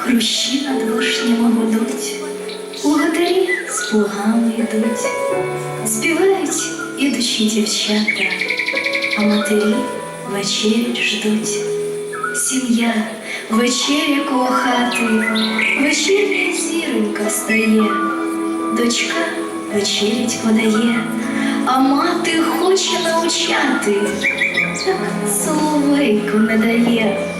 хрущі над вишнями гудуть, Благодарі з плугами йдуть, співають ідучі дівчата, а матері вечерять ждуть. Сім'я вечеря коло хати, вечірня зіронька встає, дочка вечерять подає, а мати хоче навчати, так соловейку не дає.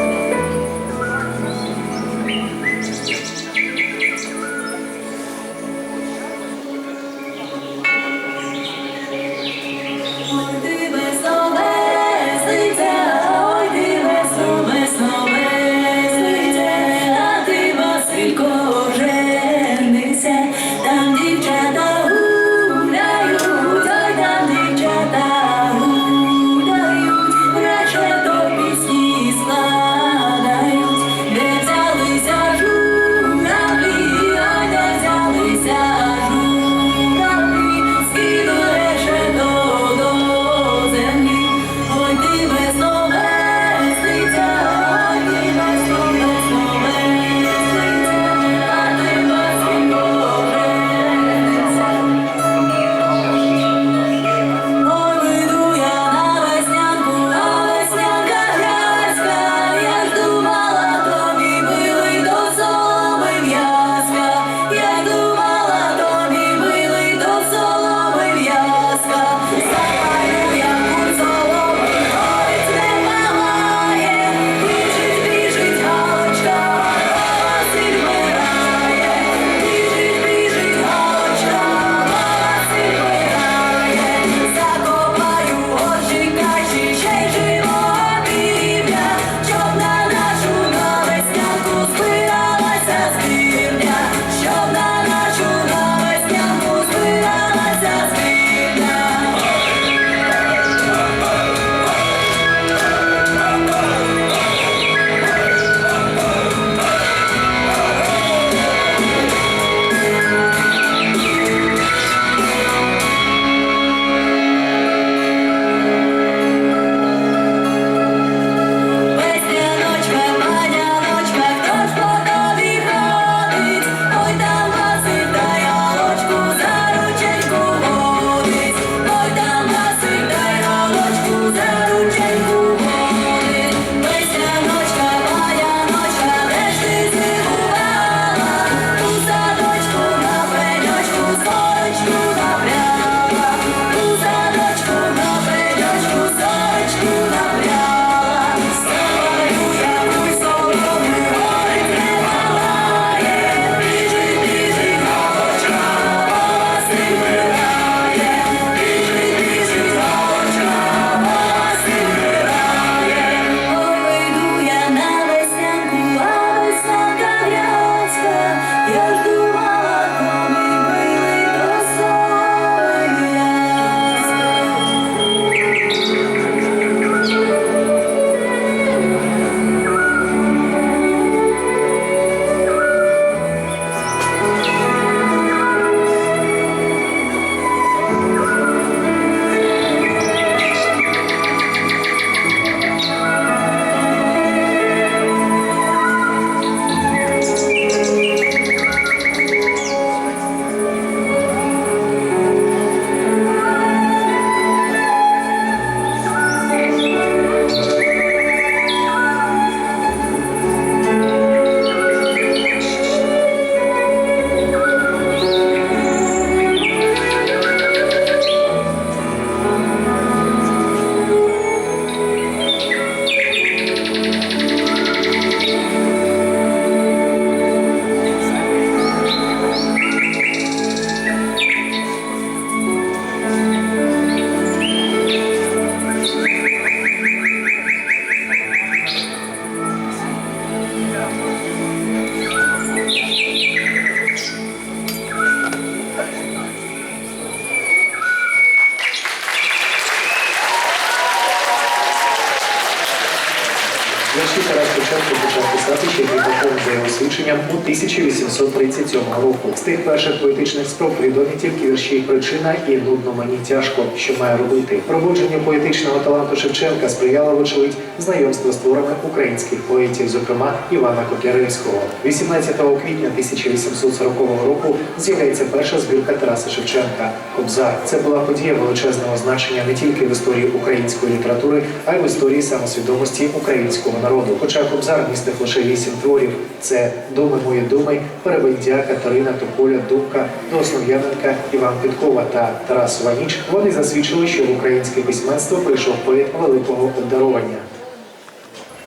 Стати ще кріпаком за його свідченням у 1837 року. З тих перших поетичних спроб відомі тільки вірші Причина і нудно мені тяжко, що має робити. Пробудженню поетичного таланту Шевченка сприяло, вочевидь, знайомство з творами українських поетів, зокрема Івана Котляревського. 18 квітня 1840 року з'являється перша збірка Тараса Шевченка Кобзар. Це була подія величезного значення не тільки в історії української літератури, а й в історії самосвідомості українського народу. Хоча Кобзар містив лише вісім творів: це Думи мої думи, перебиття Катерина, Тополя, Думка, Доснов'яненка, Основ'яненка, Іван Підкова та Тарас Ваніч. Вони засвідчили, що в українське письменство прийшов поет великого обдарування.